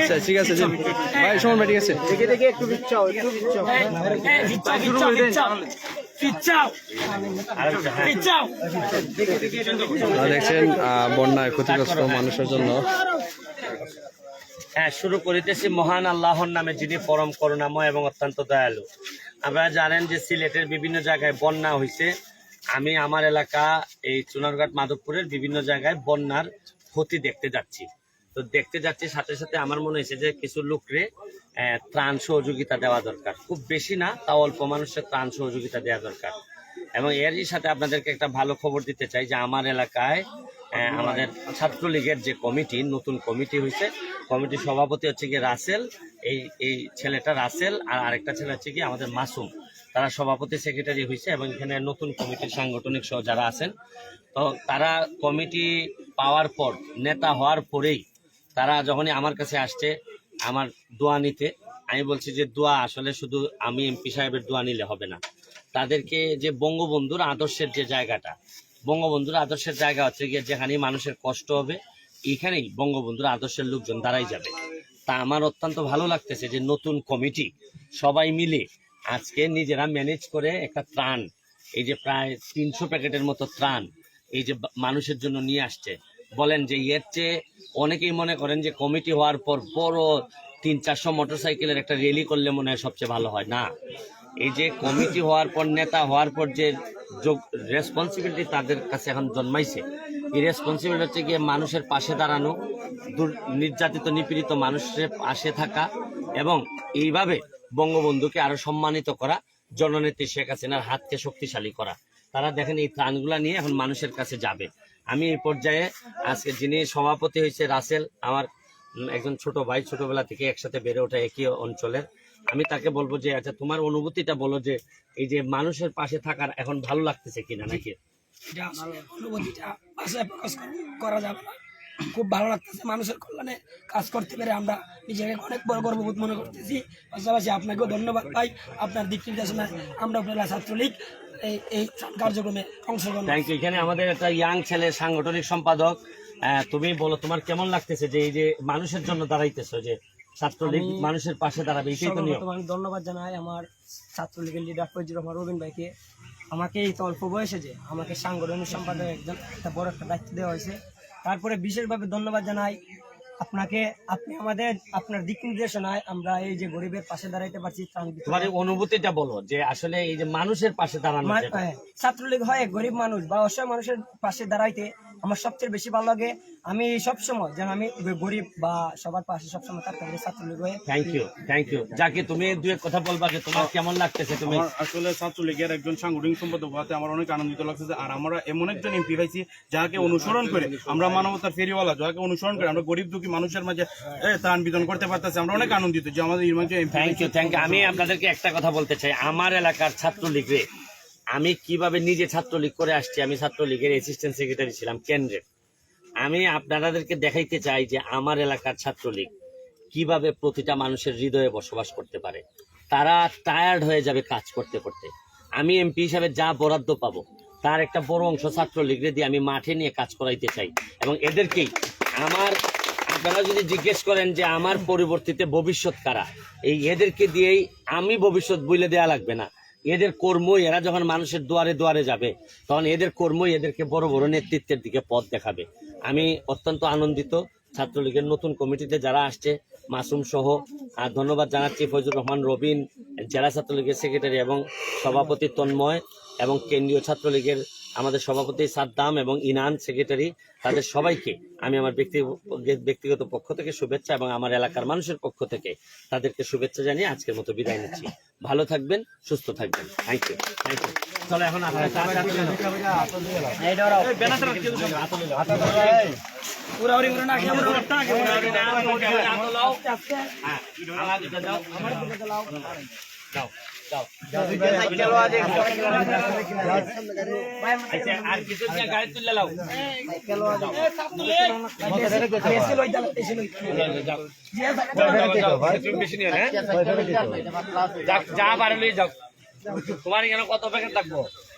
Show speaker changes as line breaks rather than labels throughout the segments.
আচ্ছা ঠিক আছে ভাই সুমন ভাই ঠিক আছে।
দেখে দেখে একটু বিচ্ছাও একটু বিচ্ছাও।
দেখছেন বন্যায় ক্ষতিগ্রস্ত মানুষের জন্য।
হ্যাঁ শুরু করিতেছি মহান আল্লাহর নামে যিনি পরম করুণাময় এবং অত্যন্ত দয়ালু। আপনারা জানেন যে সিলেটের বিভিন্ন জায়গায় বন্যা হয়েছে আমি আমার এলাকা এই চুনারঘাট মাধবপুরের বিভিন্ন জায়গায় বন্যার ক্ষতি দেখতে যাচ্ছি। তো দেখতে যাচ্ছি, সাথে সাথে আমার মনে হয়েছে যে কিছু লোকরে ত্রাণ সহযোগিতা দেওয়া দরকার। খুব বেশি না, তাও অল্প মানুষের ত্রাণ সহযোগিতা দেওয়া দরকার। এবং এরই সাথে আপনাদেরকে একটা ভালো খবর দিতে চাই যে আমার এলাকায় আমাদের ছাত্রলীগের যে কমিটি, নতুন কমিটি হয়েছে, কমিটির সভাপতি হচ্ছে গিয়ে রাসেল, এই এই ছেলেটা রাসেল, আর আরেকটা ছেলে হচ্ছে কি আমাদের মাসুম। তারা সভাপতি সেক্রেটারি হয়েছে এবং এখানে নতুন কমিটির সাংগঠনিক সহ যারা আছেন, তো তারা কমিটি পাওয়ার পর, নেতা হওয়ার পরেই তারা যখনই আমার কাছে আসছে, আমার দোয়া নিতে, আমি বলছি যে দোয়া আসলে শুধু আমি এমপি সাহেবের দোয়া নিলে হবে না। তাদেরকে যে বঙ্গবন্ধুর আদর্শের যে জায়গাটা, বঙ্গবন্ধুর আদর্শের জায়গা হচ্ছে গিয়ে যেখানে মানুষের কষ্ট হবে, এখানেই বঙ্গবন্ধুর আদর্শের লোকজন দাঁড়াই যাবে। তা আমার অত্যন্ত ভালো লাগতেছে যে নতুন কমিটি সবাই মিলে আজকে নিজেরা ম্যানেজ করে একটা ত্রাণ, এই যে প্রায় তিনশো প্যাকেটের মতো ত্রাণ, এই যে মানুষের জন্য নিয়ে আসছে। বলেন যে এর চেয়ে অনেকেই মনে করেন যে কমিটি হওয়ার পর বড় তিন চারশো মোটরসাইকেলের একটা র্যালি করলে মনে হয় সবচেয়ে ভালো হয়, না? এই যে কমিটি হওয়ার পর, নেতা হওয়ার পর যে যোগ রেসপন্সিবিলিটি তাদের কাছে এখন জন্মাইছে, এই রেসপন্সিবিলিটি হচ্ছে গিয়ে মানুষের পাশে দাঁড়ানো নির্যাতিত, নিপীড়িত মানুষের পাশে থাকা এবং এইভাবে বঙ্গবন্ধুকে আরও সম্মানিত করা, জননেত্রী শেখ হাসিনার হাতকে শক্তিশালী করা। তারা দেখেন এই ত্রাণগুলা নিয়ে এখন মানুষের কাছে যাবে। আমি এই পর্যায়ে আজকে যিনি সভাপতি হয়েছে রাসেল আমার একজন ছোট ভাই ছোটবেলা থেকে একসাথে বেড়ে ওঠা একই অঞ্চলের আমি তাকে বলব যে আচ্ছা তোমার অনুভূতিটা বলো যে এই যে মানুষের পাশে থাকার এখন ভালো লাগতেছে কিনা নাকি?
অনুভূতিটা ভাষায় প্রকাশ কর- করা যাবে না। খুব ভালো লাগতেছে মানুষের কল্যাণে কাজ করতে পেরে আমরা নিজেকে অনেক বড় গর্ববোধ মনে করতেছি। পাশাপাশি আপনাকেও ধন্যবাদ পাই আপনার দিক নির্দেশনায় আমরা উপজেলা ছাত্রলীগ এই এই কার্যক্রমে অংশগ্রহণ
থ্যাংক এখানে আমাদের একটা ইয়াং ছেলে সাংগঠনিক সম্পাদক তুমি বলো তোমার কেমন লাগতেছে যে এই যে মানুষের জন্য দাঁড়াইতেছো যে ছাত্রলীগ মানুষের পাশে দাঁড়াবে এটাই তো নিয়ম।
আমি ধন্যবাদ জানাই আমার ছাত্রলীগের লিডার ফৈজুর রহমান রবিন ভাইকে। আমাকে এই তো অল্প বয়সে যে আমাকে সাংগঠনিক সম্পাদক একজন একটা বড় একটা দায়িত্ব দেওয়া হয়েছে। তারপরে বিশেষভাবে ধন্যবাদ জানাই আপনাকে আপনি আমাদের আপনার দিক নির্দেশনায় আমরা এই যে গরিবের পাশে দাঁড়াইতে পারছি
তোমার অনুভূতিটা বলো যে আসলে এই যে মানুষের পাশে দাঁড়ানো।
হ্যাঁ, ছাত্রলীগ হয় গরিব মানুষ বা অসহায় মানুষের পাশে দাঁড়াইতে আমার সবচেয়ে বেশি ভালো লাগে। আমি সবসময় যেন আমি গরিব বা সবার পাশে সবসময় থাকতে পারি ছাত্রলীগ হয়ে
থ্যাংক ইউ থ্যাংক ইউ যাকে তুমি দুই এক কথা বলবা যে তোমার কেমন লাগতেছে তুমি?
আসলে ছাত্রলীগের একজন সাংগঠনিক সম্পাদক হওয়াতে আমার অনেক আনন্দিত লাগছে আর আমরা এমন একজন এমপি পাইছি যাকে অনুসরণ করে আমরা মানবতার ফেরিওয়ালা যাকে অনুসরণ করে আমরা গরিব দুঃখী মানুষের মাঝে এ, ত্রাণ বিতরণ করতে পারতেছি। আমরা অনেক আনন্দিত যে আমাদের
থ্যাংক ইউ থ্যাংক ইউ আমি আপনাদেরকে একটা কথা বলতে চাই। আমার এলাকার ছাত্রলীগরে আমি কীভাবে নিজে ছাত্রলীগ করে আসছি, আমি ছাত্রলীগের অ্যাসিস্ট্যান্ট সেক্রেটারি ছিলাম কেন্দ্রের আমি আপনাদেরকে দেখাইতে চাই যে আমার এলাকার ছাত্রলীগ কীভাবে প্রতিটা মানুষের হৃদয়ে বসবাস করতে পারে। তারা টায়ার্ড হয়ে যাবে কাজ করতে করতে। আমি এমপি হিসাবে যা বরাদ্দ পাবো, তার একটা বড় অংশ ছাত্রলীগরে দিয়ে আমি মাঠে নিয়ে কাজ করাইতে চাই। এবং এদেরকেই আমার, আপনারা যদি জিজ্ঞেস করেন যে আমার পরিবর্তিতে ভবিষ্যৎ কারা, এই এদেরকে দিয়েই আমি ভবিষ্যৎ বলে দেয়া লাগবে না। এদের কর্ম এরা যখন মানুষের দুয়ারে দুয়ারে যাবে, তখন এদের কর্ম এদেরকে বড় বড় নেতৃত্বের দিকে পথ দেখাবে। আমি অত্যন্ত আনন্দিত ছাত্রলীগের নতুন কমিটিতে যারা আসছে, মাসুম সহ, আর ধন্যবাদ জানাচ্ছি ফজুর রহমান, রবিন, জেলা ছাত্রলীগের সেক্রেটারি এবং সভাপতি তন্ময় এবং কেন্দ্রীয় ছাত্রলীগের আমাদের সভাপতি সাদ্দাম এবং ইনান সেক্রেটারি তাদের সবাইকে আমি আমার ব্যক্তি ব্যক্তিগত পক্ষ থেকে শুভেচ্ছা এবং আমার এলাকার মানুষের পক্ষ থেকে তাদেরকে শুভেচ্ছা জানিয়ে আজকের মতো বিদায় নিচ্ছি। ভালো থাকবেন সুস্থ থাকবেন। থ্যাংক ইউ থ্যাংক ইউ চলো এখন আপনারা হ্যাঁ। আচ্ছা, হ্যাঁ? যা পারলে যাও তোমার এখানে কত প্যাকেট থাকব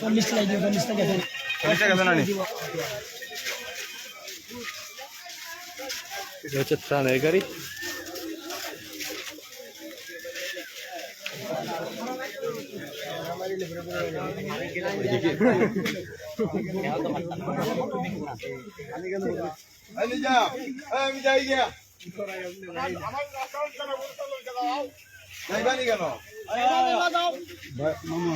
চল্লিশ টাকা দিব
চল্লিশ
টাকা
দেন চল্লিশ টাকা দেন
এটা হচ্ছে গাড়ি।
আমি যাই গিয়া। আমার যাইবানি কেন? মামা।